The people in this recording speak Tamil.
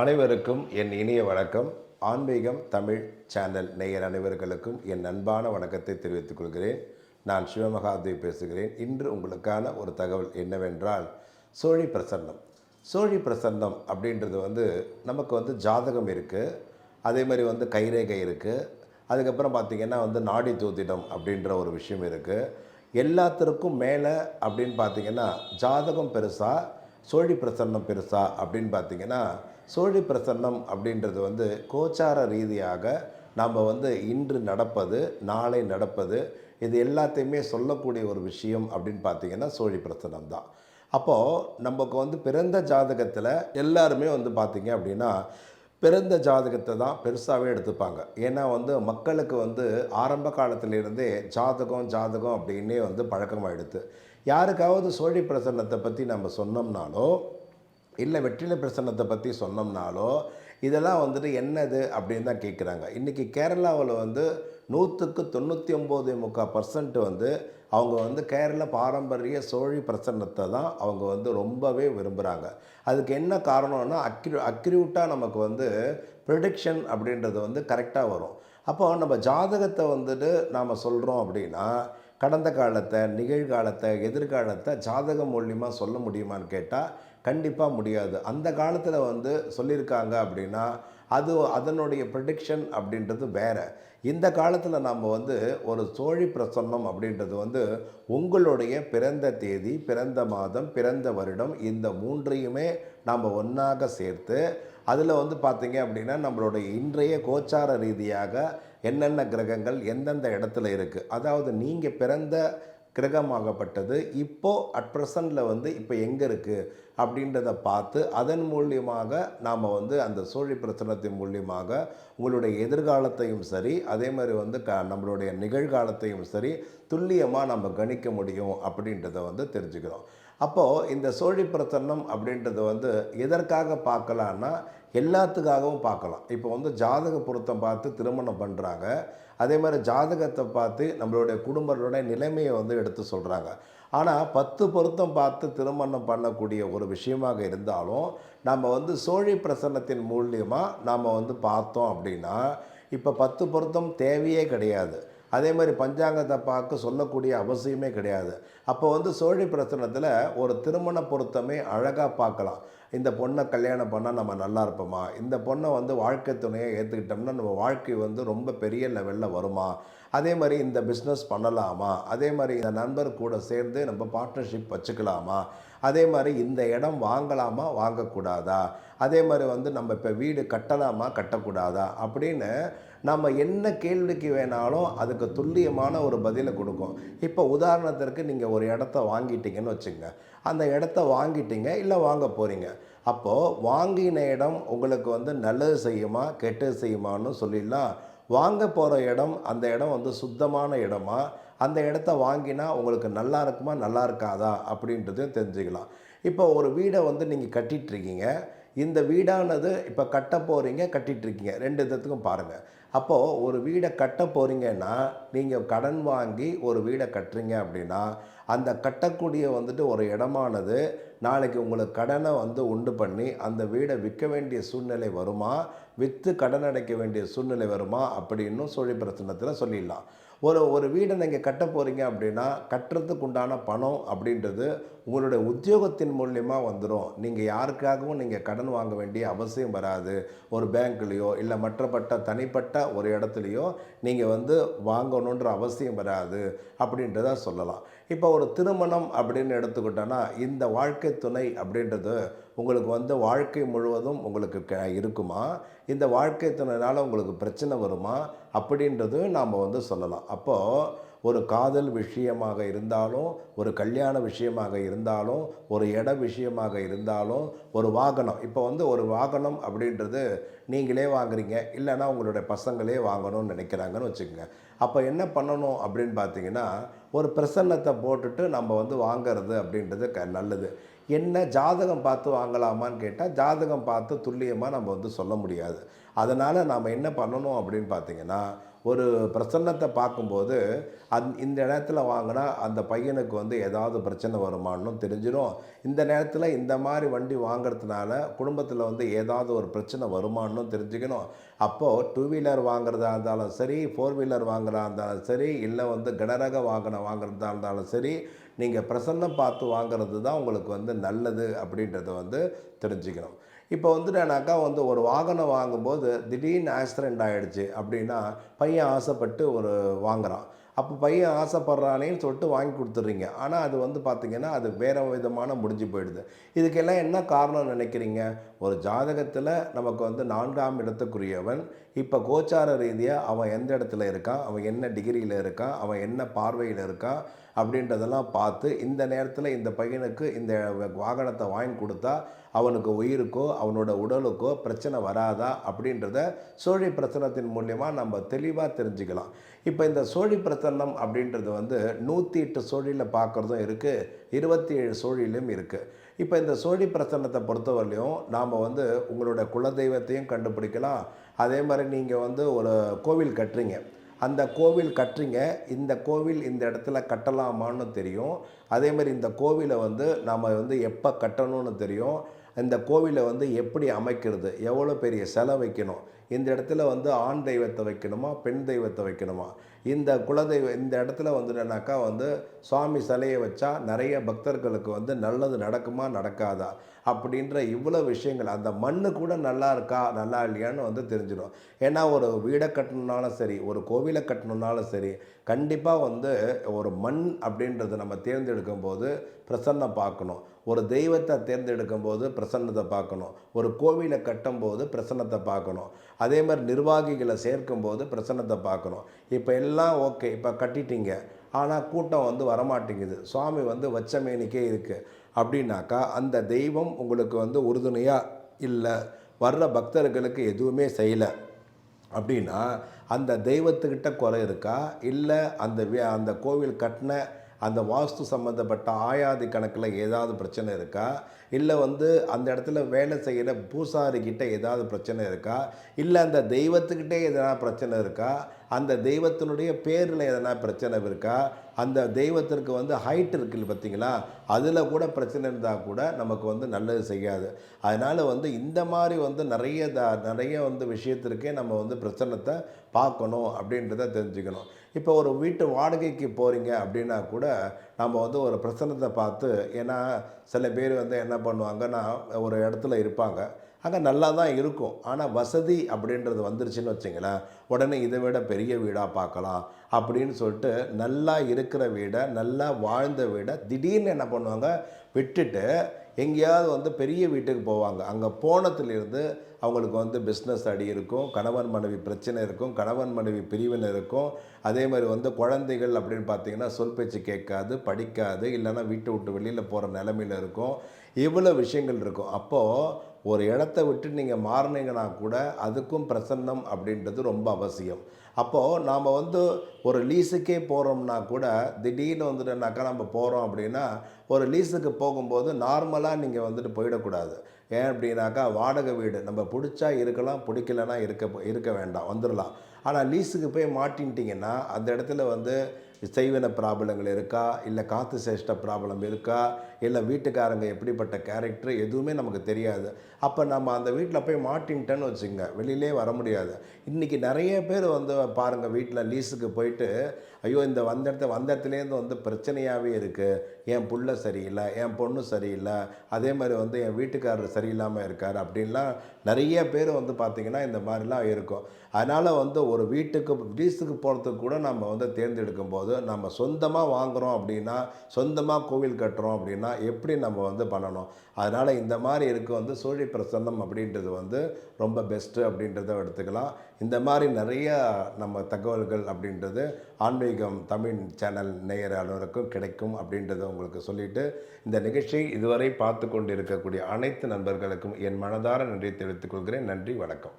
அனைவருக்கும் என் இனிய வணக்கம். ஆன்மீகம் தமிழ் சேனல் நேயர் அனைவர்களுக்கும் என் அன்பான வணக்கத்தை தெரிவித்துக் கொள்கிறேன். நான் சிவமகாதேவ் பேசுகிறேன். இன்று உங்களுக்கான ஒரு தகவல் என்னவென்றால் சோழி பிரசன்னம். சோழி பிரசன்னம் அப்படின்றது வந்து நமக்கு வந்து ஜாதகம் இருக்குது அதே மாதிரி வந்து கைரேகை இருக்குது அதுக்கப்புறம் பார்த்திங்கன்னா வந்து நாடி ஜோதிடம் அப்படின்ற ஒரு விஷயம் இருக்குது எல்லாத்திற்கும் மேலே அப்படின்னு பார்த்திங்கன்னா ஜாதகம் பெருசாக சோழி பிரசன்னம் பெருசா அப்படின்னு பார்த்தீங்கன்னா சோழி பிரசன்னம் அப்படின்றது வந்து கோச்சார ரீதியாக நாம் வந்து இன்று நடப்பது நாளை நடப்பது இது எல்லாத்தையுமே சொல்லக்கூடிய ஒரு விஷயம் அப்படின்னு பார்த்தீங்கன்னா சோழி பிரசனம் தான். அப்போது நமக்கு வந்து பிறந்த ஜாதகத்தில் எல்லாருமே வந்து பார்த்திங்க அப்படின்னா பிறந்த ஜாதகத்தை தான் பெருசாகவே எடுத்துப்பாங்க. ஏன்னா வந்து மக்களுக்கு வந்து ஆரம்ப காலத்திலேருந்தே ஜாதகம் ஜாதகம் அப்படின்னே வந்து பழக்கமாகிடுது யாருக்காவது சோழி பிரசன்னத்தை பற்றி நம்ம சொன்னோம்னாலோ இல்லை வெற்றிலை பிரசன்னத்தை பற்றி சொன்னோம்னாலோ இதெல்லாம் வந்துட்டு என்னது அப்படின்னு தான் கேட்குறாங்க. இன்றைக்கி கேரளாவில் வந்து நூற்றுக்கு தொண்ணூற்றி ஒம்பது முக்கால் பர்சன்ட் வந்து அவங்க வந்து கேரள பாரம்பரிய சோழி பிரசன்னத்தை தான் அவங்க வந்து ரொம்பவே விரும்புகிறாங்க அதுக்கு என்ன காரணம்னா அக்யூ அக்ரியூட்டாக நமக்கு வந்து ப்ரிடிக்ஷன் அப்படின்றது வந்து கரெக்டாக வரும். அப்போ நம்ம ஜாதகத்தை வந்துட்டு நாம் சொல்கிறோம் அப்படின்னா கடந்த காலத்தை நிகழ்காலத்தை எதிர்காலத்தை ஜாதகம் மூலியமாக சொல்ல முடியுமான்னு கேட்டால் கண்டிப்பாக முடியாது. அந்த காலத்தில் வந்து சொல்லியிருக்காங்க அப்படின்னா அது அதனுடைய ப்ரடிக்ஷன் அப்படின்றது வேறு. இந்த காலத்தில் நாம் வந்து ஒரு சோழி பிரசன்னம் அப்படின்றது வந்து உங்களுடைய பிறந்த தேதி பிறந்த மாதம் பிறந்த வருடம் இந்த மூன்றையுமே நாம் ஒன்றாக சேர்த்து அதில் வந்து பார்த்திங்க அப்படின்னா நம்மளுடைய இன்றைய கோச்சார ரீதியாக என்னென்ன கிரகங்கள் எந்தெந்த இடத்துல இருக்குது அதாவது நீங்கள் பிறந்த கிரகமாகப்பட்டது. இப்போது அட் ப்ரெசண்டில் வந்து இப்போ எங்கே இருக்குது அப்படின்றத பார்த்து அதன் மூலியமாக நாம் வந்து அந்த சோழி பிரச்சனத்தின் மூலியமாக உங்களுடைய எதிர்காலத்தையும் சரி அதே மாதிரி வந்து க நம்மளுடைய நிகழ்காலத்தையும் சரி துல்லியமாக நம்ம கணிக்க முடியும் அப்படின்றத வந்து தெரிஞ்சுக்கிறோம். அப்போது இந்த சோழி பிரசன்னம் அப்படின்றது வந்து எதற்காக பார்க்கலான்னா எல்லாத்துக்காகவும் பார்க்கலாம். இப்போ வந்து ஜாதக பொருத்தம் பார்த்து திருமணம் பண்ணுறாங்க அதே மாதிரி ஜாதகத்தை பார்த்து நம்மளுடைய குடும்பத்தோட நிலைமையை வந்து எடுத்து சொல்கிறாங்க ஆனால் பத்து பொருத்தம் பார்த்து திருமணம் பண்ணக்கூடிய ஒரு விஷயமாக இருந்தாலும் நம்ம வந்து சோழி பிரசன்னத்தின் மூலியமாக நாம் வந்து பார்த்தோம் அப்படின்னா இப்போ பத்து பொருத்தம் தேவையே கிடையாது. அதே மாதிரி பஞ்சாங்கத்தை பார்க்க சொல்லக்கூடிய அவசியமே கிடையாது. அப்போ வந்து சோழி பிரச்சனத்தில் ஒரு திருமண பொருத்தமே அழகாக பார்க்கலாம். இந்த பொண்ணை கல்யாணம் பண்ணால் நம்ம நல்லா இருப்போமா? இந்த பொண்ணை வந்து வாழ்க்கை துணையை ஏற்றுக்கிட்டோம்னா நம்ம வாழ்க்கை வந்து ரொம்ப பெரிய லெவலில் வருமா? அதே மாதிரி இந்த பிஸ்னஸ் பண்ணலாமா? அதே மாதிரி இந்த நண்பர் கூட சேர்ந்து நம்ம பார்ட்னர்ஷிப் வச்சுக்கலாமா? அதே மாதிரி இந்த இடம் வாங்கலாமா வாங்கக்கூடாதா? அதே மாதிரி வந்து நம்ம இப்போ வீடு கட்டலாமா கட்டக்கூடாதா? அப்படின்னு நம்ம என்ன கேள்விக்கு வேணாலும் அதுக்கு துல்லியமான ஒரு பதிலை கொடுக்கும். இப்போ உதாரணத்திற்கு நீங்கள் ஒரு இடத்த வாங்கிட்டீங்கன்னு வச்சுங்க. அந்த இடத்த வாங்கிட்டீங்க இல்லை வாங்க போகிறீங்க அப்போது வாங்கின இடம் உங்களுக்கு வந்து நல்லது செய்யுமா கெட்டது செய்யுமான்னு சொல்லிடலாம். வாங்க போகிற இடம் அந்த இடம் வந்து சுத்தமான இடமா அந்த இடத்த வாங்கினா உங்களுக்கு நல்லா இருக்குமா நல்லா இருக்காதா அப்படின்றதையும் தெரிஞ்சுக்கலாம். இப்போ ஒரு வீடை வந்து நீங்கள் கட்டிகிட்ருக்கீங்க இந்த வீடானது இப்போ கட்ட போகிறீங்க கட்டிகிட்ருக்கீங்க ரெண்டு விதத்துக்கும் பாருங்கள் அப்போது ஒரு வீடை கட்ட போகிறீங்கன்னா நீங்கள் கடன் வாங்கி ஒரு வீடை கட்டுறீங்க அப்படின்னா அந்த கட்டக்கூடிய வந்துட்டு ஒரு இடமானது நாளைக்கு உங்களுக்கு கடனை வந்து உண்டு பண்ணி அந்த வீடை விற்க வேண்டிய சூழ்நிலை வருமா விற்று கடன் அடைக்க வேண்டிய சூழ்நிலை வருமா அப்படின்னு சொல்லி பிரச்சனத்தில் சொல்லிடலாம். ஒரு ஒரு வீடை நீங்கள் கட்ட போகிறீங்க அப்படின்னா கட்டுறதுக்கு உண்டான பணம் அப்படின்றது உங்களுடைய உத்தியோகத்தின் மூலியமாக வந்துடும் நீங்கள் யாருக்காகவும் நீங்கள் கடன் வாங்க வேண்டிய அவசியம் வராது. ஒரு பேங்க்லேயோ இல்லை மற்றப்பட்ட தனிப்பட்ட ஒரு இடத்துலையோ நீங்கள் வந்து வாங்கணுன்ற அவசியம் வராது அப்படின்றத சொல்லலாம். இப்போ ஒரு திருமணம் அப்படின்னு எடுத்துக்கிட்டோன்னா இந்த வாழ்க்கை துணை அப்படின்றது உங்களுக்கு வந்து வாழ்க்கை முழுவதும் உங்களுக்கு க இருக்குமா? இந்த வாழ்க்கை துணைனால் உங்களுக்கு பிரச்சனை வருமா? அப்படின்றது நாம் வந்து சொல்லலாம். அப்போது ஒரு காதல் விஷயமாக இருந்தாலும் ஒரு கல்யாண விஷயமாக இருந்தாலும் ஒரு இட விஷயமாக இருந்தாலும் ஒரு வாகனம். இப்போ வந்து ஒரு வாகனம் அப்படின்றது நீங்களே வாங்குறீங்க இல்லைன்னா உங்களுடைய பசங்களே வாங்கணும்னு நினைக்கிறாங்கன்னு வச்சுக்கோங்க. அப்போ என்ன பண்ணணும் அப்படின்னு பார்த்தீங்கன்னா ஒரு பிரசன்னத்தை போட்டுட்டு நம்ம வந்து வாங்கிறது அப்படின்றது க நல்லது. என்ன ஜாதகம் பார்த்து வாங்கலாமான்னு கேட்டால் ஜாதகம் பார்த்து துல்லியமாக நம்ம வந்து சொல்ல முடியாது. அதனால் நாம் என்ன பண்ணணும் அப்படின்னு பார்த்தீங்கன்னா ஒரு பிரசன்னத்தை பார்க்கும்போது அந் இந்த இடத்துல வாங்கினா அந்த பையனுக்கு வந்து ஏதாவது பிரச்சனை வருமானு தெரிஞ்சிடும் இந்த நேரத்தில் இந்த மாதிரி வண்டி வாங்குறதுனால குடும்பத்தில் வந்து ஏதாவது ஒரு பிரச்சனை வருமானு தெரிஞ்சுக்கணும். அப்போது டூ வீலர் வாங்குறதா இருந்தாலும் சரி ஃபோர் வீலர் வாங்குறதா இருந்தாலும் சரி இல்லை வந்து கனரக வாகனம் வாங்குறதா இருந்தாலும் சரி நீங்கள் பிரசன்னம் பார்த்து வாங்குறது தான் உங்களுக்கு வந்து நல்லது அப்படின்றத வந்து தெரிஞ்சுக்கணும். இப்போ வந்துட்டேனாக்கா வந்து ஒரு வாகனம் வாங்கும்போது திடீர்னு ஆக்சிடெண்ட் ஆகிடுச்சு அப்படின்னா பையன் ஆசைப்பட்டு ஒரு வாங்குகிறான் அப்போ பையன் ஆசைப்பட்றானேன்னு சொல்லிட்டு வாங்கி கொடுத்துட்றீங்க. ஆனால் அது வந்து பார்த்திங்கன்னா அது வேறு விதமான முடிஞ்சு போயிடுது. இதுக்கெல்லாம் என்ன காரணம் நினைக்கிறீங்க? ஒரு ஜாதகத்தில் நமக்கு வந்து நான்காம் இடத்துக்குரியவன் இப்போ கோச்சார ரீதியாக அவன் எந்த இடத்துல இருக்கான்? அவன் என்ன டிகிரியில் இருக்கான்? அவன் என்ன பார்வையில் இருக்கான்? அப்படின்றதெல்லாம் பார்த்து இந்த நேரத்தில் இந்த பையனுக்கு இந்த வாகனத்தை வாங்கி கொடுத்தா அவனுக்கு உயிருக்கோ அவனோட உடலுக்கோ பிரச்சனை வராதா? அப்படின்றத சோழி பிரசனத்தின் மூலயமா நம்ம தெளிவாக தெரிஞ்சுக்கலாம். இப்போ இந்த சோழி பிரசன்னம் அப்படின்றது வந்து நூற்றி எட்டு சோழியில் பார்க்குறதும் இருக்குது இருபத்தி ஏழு சோழிலையும் இருக்குது இப்போ இந்த சோழி பிரச்சனத்தை பொறுத்தவரையிலையும் நாம் வந்து உங்களோட குலதெய்வத்தையும் கண்டுபிடிக்கலாம். அதே மாதிரி நீங்கள் வந்து ஒரு கோவில் கட்டுறீங்க. அந்த கோவில் கட்டுறீங்க. இந்த கோவில் இந்த இடத்துல கட்டலாமான்னு தெரியும். அதே மாதிரி இந்த கோவிலை வந்து நாம் வந்து எப்போ கட்டணும்னு தெரியும். இந்த கோவிலை வந்து எப்படி அமைக்கிறது? எவ்வளோ பெரிய செலை வைக்கணும்? இந்த இடத்துல வந்து ஆண் தெய்வத்தை வைக்கணுமா பெண் தெய்வத்தை வைக்கணுமா? இந்த குலதெய்வம் இந்த இடத்துல வந்துட்டனாக்கா வந்து சுவாமி சிலையை வச்சா நிறைய பக்தர்களுக்கு வந்து நல்லது நடக்குமா நடக்காதா? அப்படின்ற இவ்வளோ விஷயங்கள். அந்த மண்ணு கூட நல்லா இருக்கா நல்லா இல்லையான்னு வந்து தெரிஞ்சிடும். ஏன்னா ஒரு வீடை கட்டணுன்னாலும் சரி ஒரு கோவிலை கட்டணுனாலும் சரி கண்டிப்பாக வந்து ஒரு மண் அப்படின்றத நம்ம தேர்ந்தெடுக்கும் போது பிரசன்னம் பார்க்கணும். ஒரு தெய்வத்தை தேர்ந்தெடுக்கும் போது பிரசன்னத்தை பார்க்கணும். ஒரு கோவிலை கட்டும்போது பிரசன்னத்தை பார்க்கணும். அதே மாதிரி நிர்வாகிகளை சேர்க்கும்போது பிரச்சனத்தை பிரசன்னத்தை பார்க்கணும். இப்போ எல்லாம் ஓகே இப்போ கட்டிட்டீங்க. ஆனால் கூட்டம் வந்து வரமாட்டேங்குது. சுவாமி வந்து வச்சமேனிக்கே இருக்குது அப்படின்னாக்கா அந்த தெய்வம் உங்களுக்கு வந்து உறுதுணையாக இல்லை வர்ற பக்தர்களுக்கு எதுவுமே செய்யலை. அப்படின்னா அந்த தெய்வத்துக்கிட்ட குறை இருக்கா? இல்லை அந்த அந்த கோவில் கட்டின அந்த வாஸ்து சம்மந்தப்பட்ட ஆயாதி கணக்கில் ஏதாவது பிரச்சனை இருக்கா? இல்லை வந்து அந்த இடத்துல வேலை செய்கிற பூசாரிக்கிட்ட ஏதாவது பிரச்சனை இருக்கா? இல்லை அந்த தெய்வத்துக்கிட்டே எதனா பிரச்சனை இருக்கா? அந்த தெய்வத்தினுடைய பேரில் எதனா பிரச்சனை இருக்கா? அந்த தெய்வத்திற்கு வந்து ஹைட் இருக்குது பார்த்தீங்களா? அதில் கூட பிரச்சனை இருந்தால் கூட நமக்கு வந்து நல்லது செய்யாது. அதனால் வந்து இந்த மாதிரி வந்து நிறைய த நிறைய வந்து விஷயத்திற்கே நம்ம வந்து பிரச்சனத்தை பார்க்கணும் அப்படின்றத தெரிஞ்சுக்கணும். இப்போ ஒரு வீட்டு வாடகைக்கு போகிறீங்க அப்படின்னா கூட நம்ம வந்து ஒரு பிரச்சனத்தை பார்த்து ஏன்னா சில பேர் வந்து என்ன பண்ணுவாங்கன்னா ஒரு இடத்துல இருப்பாங்க. அங்கே நல்லா தான் இருக்கும். ஆனால் வசதி அப்படின்றது வந்துருச்சுன்னு வச்சிங்களேன். உடனே இதை விட பெரிய வீடாக பார்க்கலாம் அப்படின்னு சொல்லிட்டு நல்லா இருக்கிற வீடை நல்லா வாழ்ந்த வீடை திடீர்னு என்ன பண்ணுவாங்க? விட்டுட்டு எங்கேயாவது வந்து பெரிய வீட்டுக்கு போவாங்க. அங்கே போனதுலேருந்து அவங்களுக்கு வந்து பிஸ்னஸ் அடி இருக்கும் கணவன் மனைவி பிரச்சனை இருக்கும் கணவன் மனைவி பிரிவினை இருக்கும். அதே மாதிரி வந்து குழந்தைகள் அப்படின்னு பார்த்தீங்கன்னா சொல் பேச்சு கேட்காது படிக்காது இல்லைன்னா வீட்டை விட்டு வெளியில் போகிற நிலமையில் இருக்கும். இவ்வளோ விஷயங்கள் இருக்கும். அப்போது ஒரு இடத்த விட்டு நீங்கள் மாறினீங்கன்னா கூட அதுக்கும் பிரசன்னம் அப்படின்றது ரொம்ப அவசியம். அப்போது நாம் வந்து ஒரு லீஸுக்கே போகிறோம்னா கூட திடீர்னு வந்துட்டுனாக்கா நம்ம போகிறோம் அப்படின்னா ஒரு லீஸுக்கு போகும்போது நார்மலாக நீங்கள் வந்துட்டு போயிடக்கூடாது. ஏன் அப்படின்னாக்கா வாடகை வீடு நம்ம பிடிச்சா இருக்கலாம் பிடிக்கலன்னா இருக்க இருக்க வேண்டாம் வந்துடலாம் ஆனால் லீஸுக்கு போய் மாட்டின்ட்டிங்கன்னா அந்த இடத்துல வந்து செய்வன ப்ராப்ளங்கள் இருக்கா? இல்லை காற்று சேஷ்ட ப்ராப்ளம் இருக்கா? இல்லை வீட்டுக்காரங்க எப்படிப்பட்ட கேரக்டர் எதுவுமே நமக்கு தெரியாது. அப்போ நம்ம அந்த வீட்டில் போய் மாட்டின்ட்டேன்னு வச்சுங்க வெளியிலே வர முடியாது. இன்றைக்கி நிறைய பேர் வந்து பாருங்கள் வீட்டில் லீஸுக்கு போயிட்டு ஐயோ இந்த வந்த இடத்த வந்த இடத்துலேருந்து வந்து பிரச்சனையாகவே இருக்குது என் புள்ள சரியில்லை என் பொண்ணு சரியில்லை அதே மாதிரி வந்து என் வீட்டுக்காரர் சரியில்லாமல் இருக்கார் அப்படின்லாம் நிறைய பேர் வந்து பார்த்திங்கன்னா இந்த மாதிரிலாம் இருக்கும். அதனால் வந்து ஒரு வீட்டுக்கு லீஸுக்கு போகிறதுக்கு கூட நம்ம வந்து தேர்ந்தெடுக்கும் போது நம்ம சொந்தமாக வாங்குகிறோம் அப்படின்னா சொந்தமாக கோவில் கட்டுறோம் அப்படின்னா எப்படி நம்ம வந்து பண்ணணும்? அதனால் இந்த மாதிரி இருக்க வந்து சூழி பிரசன்னம் அப்படின்றது வந்து ரொம்ப பெஸ்ட்டு அப்படின்றத எடுத்துக்கலாம். இந்த மாதிரி நிறைய நம்ம தகவல்கள் அப்படின்றது ஆன்மீக ஆன்மீகம் தமிழ் சேனல் நேயர் அனைவருக்கும் கிடைக்கும் அப்படின்றத உங்களுக்கு சொல்லிவிட்டு இந்த நிகழ்ச்சியை இதுவரை பார்த்து கொண்டு இருக்கக்கூடிய அனைத்து நண்பர்களுக்கும் என் மனதார நன்றி தெரிவித்துக் கொள்கிறேன். நன்றி வணக்கம்.